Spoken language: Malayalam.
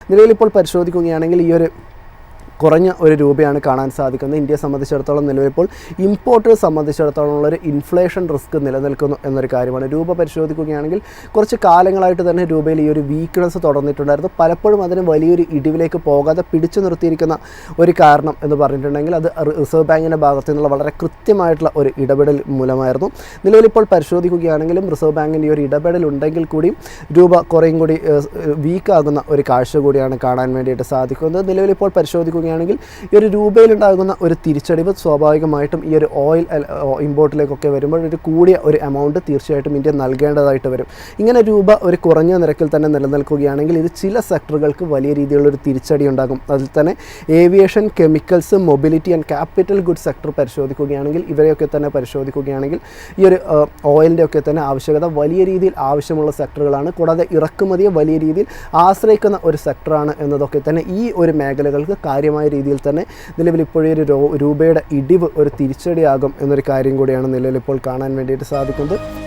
നിലവിലിപ്പോൾ പരിശോധിക്കുകയാണെങ്കിൽ ഈ ഒരു കുറഞ്ഞ ഒരു രൂപയാണ് കാണാൻ സാധിക്കുന്നത്. ഇന്ത്യയെ സംബന്ധിച്ചിടത്തോളം നിലവിലിപ്പോൾ ഇമ്പോർട്ടേഴ്സ് സംബന്ധിച്ചിടത്തോളം ഉള്ളൊരു ഇൻഫ്ലേഷൻ റിസ്ക് നിലനിൽക്കുന്നു എന്നൊരു കാര്യമാണ്. രൂപ പരിശോധിക്കുകയാണെങ്കിൽ കുറച്ച് കാലങ്ങളായിട്ട് തന്നെ രൂപയിൽ ഈ ഒരു വീക്ക്നെസ് തുടർന്നിട്ടുണ്ടായിരുന്നു. പലപ്പോഴും അതിന് വലിയൊരു ഇടിവിലേക്ക് പോകാതെ പിടിച്ചു നിർത്തിയിരിക്കുന്ന ഒരു കാരണം എന്ന് പറഞ്ഞിട്ടുണ്ടെങ്കിൽ അത് റിസർവ് ബാങ്കിന്റെ ഭാഗത്തു നിന്നുള്ള വളരെ കൃത്യമായിട്ടുള്ള ഒരു ഇടപെടൽ മൂലമായിരുന്നു. നിലവിലിപ്പോൾ പരിശോധിക്കുകയാണെങ്കിലും റിസർവ് ബാങ്കിന്റെ ഒരു ഇടപെടൽ ഉണ്ടെങ്കിൽ കൂടിയും രൂപ കുറേയും കൂടി വീക്കാകുന്ന ഒരു കാഴ്ച കൂടിയാണ് കാണാൻ വേണ്ടിയിട്ട് സാധിക്കുന്നത്. നിലവിലിപ്പോൾ പരിശോധിക്കുകയാണെങ്കിൽ ഈ ഒരു രൂപയിലുണ്ടാകുന്ന ഒരു തിരിച്ചടിവ് സ്വാഭാവികമായിട്ടും ഈ ഒരു ഓയിൽ ഇമ്പോർട്ടിലേക്കൊക്കെ വരുമ്പോൾ ഒരു കൂടിയ ഒരു എമൗണ്ട് തീർച്ചയായിട്ടും ഇന്ത്യ നൽകേണ്ടതായിട്ട് വരും. ഇങ്ങനെ രൂപ ഒരു കുറഞ്ഞ നിരക്കിൽ തന്നെ നിലനിൽക്കുകയാണെങ്കിൽ ഇത് ചില സെക്ടറുകൾക്ക് വലിയ രീതിയിലുള്ളൊരു തിരിച്ചടി ഉണ്ടാകും. അതിൽ തന്നെ aviation chemicals mobility and capital good sector പരിശോധിക്കുകയാണെങ്കിൽ ഇവരെയൊക്കെ തന്നെ പരിശോധിക്കുകയാണെങ്കിൽ ഈ ഒരു ഓയിലിന്റെ ഒക്കെ തന്നെ ആവശ്യകത വലിയ രീതിയിൽ ആവശ്യമുള്ള സെക്ടറുകളാണ് കൂടാതെ ഇറക്കുമതിയെ വലിയ രീതിയിൽ ആശ്രയിക്കുന്ന ഒരു സെക്ടറാണ് എന്നതൊക്കെ തന്നെ ഈ ഒരു മേഖലകൾക്ക് കാര്യമായ രീതിയിൽ തന്നെ നിലവിൽ ഇപ്പോഴേ ഒരു രൂപയുടെ ഇടിവ് ഒരു തിരിച്ചടിയാകും എന്നൊരു കാര്യം കൂടിയാണ് നിലവിൽ ഇപ്പോൾ കാണാൻ വേണ്ടിയിട്ട് സാധിക്കുന്നത്.